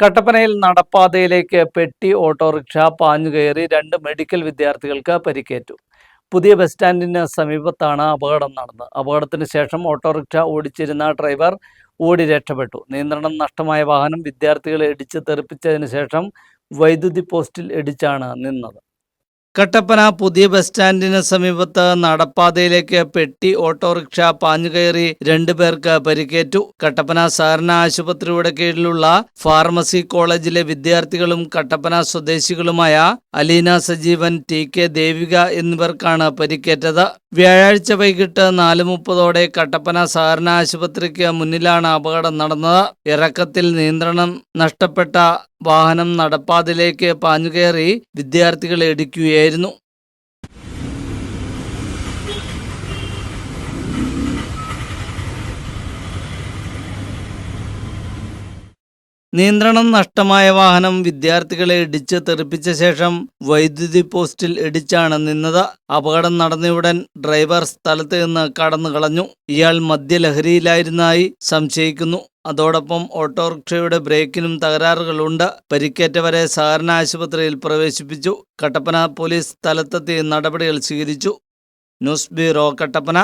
കട്ടപ്പനയിൽ നടപ്പാതയിലേക്ക് പെട്ടി ഓട്ടോറിക്ഷ പാഞ്ഞുകയറി രണ്ട് മെഡിക്കൽ വിദ്യാർത്ഥികൾക്ക് പരിക്കേറ്റു. പുതിയ ബസ് സ്റ്റാൻഡിന് സമീപത്താണ് അപകടം നടന്നത്. അപകടത്തിന് ശേഷം ഓട്ടോറിക്ഷ ഓടിച്ചിരുന്ന ഡ്രൈവർ ഓടി രക്ഷപ്പെട്ടു. നിയന്ത്രണം നഷ്ടമായ വാഹനം വിദ്യാർത്ഥികളെ ഇടിച്ച് തെറിപ്പിച്ചതിന് ശേഷം വൈദ്യുതി പോസ്റ്റിൽ ഇടിച്ചാണ് നിന്നത്. കട്ടപ്പന പുതിയ ബസ് സ്റ്റാൻഡിന് സമീപത്ത് നടപ്പാതയിലേക്ക് പെട്ടി ഓട്ടോറിക്ഷ പാഞ്ഞുകയറി രണ്ടുപേർക്ക് പരിക്കേറ്റു. കട്ടപ്പന സഹകരണ ആശുപത്രിയുടെ കീഴിലുള്ള ഫാർമസി കോളേജിലെ വിദ്യാർത്ഥികളും കട്ടപ്പന സ്വദേശികളുമായ അലീന സജീവൻ ടി കെ ദേവിക എന്നിവർക്കാണ് പരിക്കേറ്റത്. വ്യാഴാഴ്ച വൈകിട്ട് നാല് മുപ്പതോടെ കട്ടപ്പന സഹകരണ ആശുപത്രിക്ക് മുന്നിലാണ് അപകടം നടന്നത്. ഇറക്കത്തിൽ നിയന്ത്രണം നഷ്ടപ്പെട്ട വാഹനം നടപ്പാതിലേക്ക് പാഞ്ഞുകയറി വിദ്യാർത്ഥികളെ ഇടിക്കുകയായിരുന്നു. നിയന്ത്രണം നഷ്ടമായ വാഹനം വിദ്യാർത്ഥികളെ ഇടിച്ച് തെറിപ്പിച്ച ശേഷം വൈദ്യുതി പോസ്റ്റിൽ ഇടിച്ചാണ് നിന്നത്. അപകടം നടന്നയുടൻ ഡ്രൈവർ സ്ഥലത്ത് നിന്ന് കടന്നു കളഞ്ഞു. ഇയാൾ മദ്യലഹരിയിലായിരുന്നായി സംശയിക്കുന്നു. അതോടൊപ്പം ഓട്ടോറിക്ഷയുടെ ബ്രേക്കിനും തകരാറുകളുണ്ട്. പരിക്കേറ്റവരെ സഹകരണ ആശുപത്രിയിൽ പ്രവേശിപ്പിച്ചു. കട്ടപ്പന പോലീസ് സ്ഥലത്തെത്തി നടപടികൾ സ്വീകരിച്ചു. News bureau Kattappana.